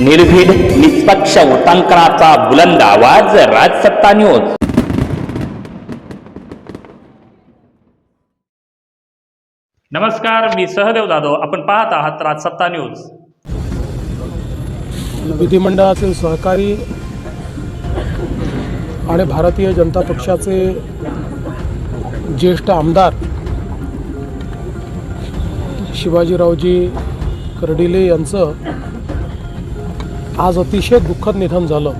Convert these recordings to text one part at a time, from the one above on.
निर्भीड निष्पक्ष उटांकनाचा बुलंद आवाज राजसत्ता न्यूज. नमस्कार मी सहदेव जाधव. आपण पाहत आहात राजसत्ता न्यूज. विधिमंडळाचे सहकारी आणि भारतीय जनता पक्षाचे ज्येष्ठ आमदार शिवाजीरावजी कर्डिले यांचं आज अतिशय दुःखद निधन झालं.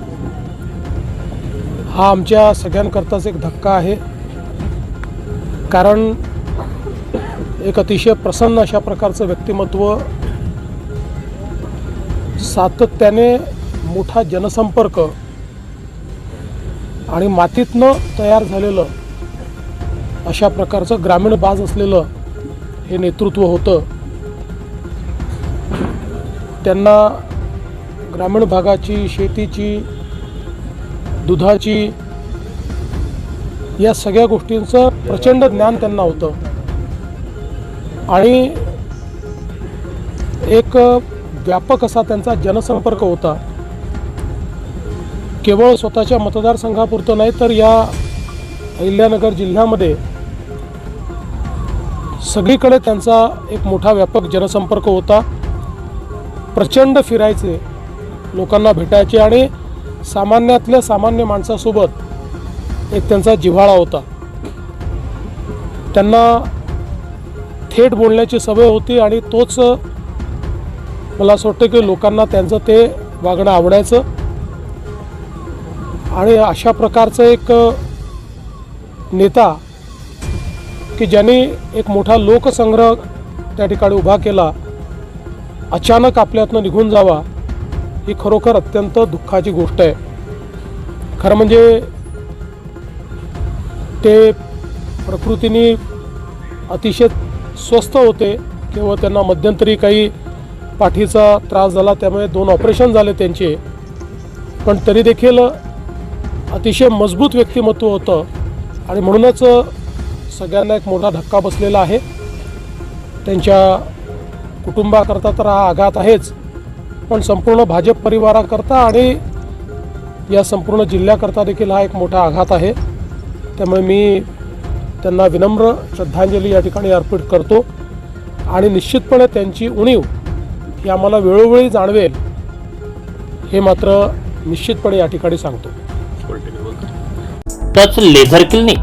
हा आमच्या सगळ्यांकरताच एक धक्का आहे. कारण एक अतिशय प्रसन्न अशा प्रकारचं व्यक्तिमत्व सातत्याने मोठा जनसंपर्क आणि मातीतनं तयार झालेलं अशा प्रकारचं ग्रामीण बाज असलेलं हे नेतृत्व होतं. त्यांना ग्रामीण भागाची शेतीची दुधाची या सगळ्या गोष्टींचं प्रचंड ज्ञान त्यांना होतं. आणि एक व्यापक असा त्यांचा जनसंपर्क होता. केवळ स्वतःच्या मतदारसंघापुरतं नाही तर या अहिल्यानगर जिल्ह्यामध्ये सगळीकडे त्यांचा एक मोठा व्यापक जनसंपर्क होता. प्रचंड फिरायचे. लोकांना भेटायचे आणि सामान्यातल्या सामान्य माणसासोबत एक त्यांचा जिव्हाळा होता. त्यांना थेट बोलण्याची सवय होती आणि तोच मला असं वाटतं की लोकांना त्यांचं ते वागणं आवडायचं. आणि अशा प्रकारचं एक नेता की ज्यांनी एक मोठा लोकसंग्रह त्या ठिकाणी उभा केला अचानक आपल्यातनं निघून जावा ही खरोखर अत्यंत दुःखाची गोष्ट आहे. खरं म्हणजे ते प्रकृतीने अतिशय स्वस्त होते किंवा त्यांना मध्यंतरी काही पाठीचा त्रास झाला त्यामुळे दोन ऑपरेशन झाले त्यांचे. पण तरी देखील अतिशय मजबूत व्यक्तिमत्व होतं आणि म्हणूनच सगळ्यांना एक मोठा धक्का बसलेला आहे. त्यांच्या कुटुंबाकरता तर हा आघात आहेच. पण संपूर्ण भाजप परिवाराकरता आणि या संपूर्ण जिल्ह्याकरता देखील हा एक मोठा आघात आहे. त्यामुळे मी त्यांना विनम्र श्रद्धांजली या ठिकाणी अर्पित करतो. आणि निश्चितपणे त्यांची उणीव ही आम्हाला वेळोवेळी जाणवेल हे मात्र निश्चितपणे या ठिकाणी सांगतो. Touch laser clinic.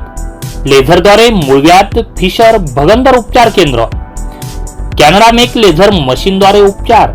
लेझरद्वारे मुळव्यात फिशर भगंदर उपचार केंद्र. कॅनडा मेक लेझर मशीनद्वारे उपचार.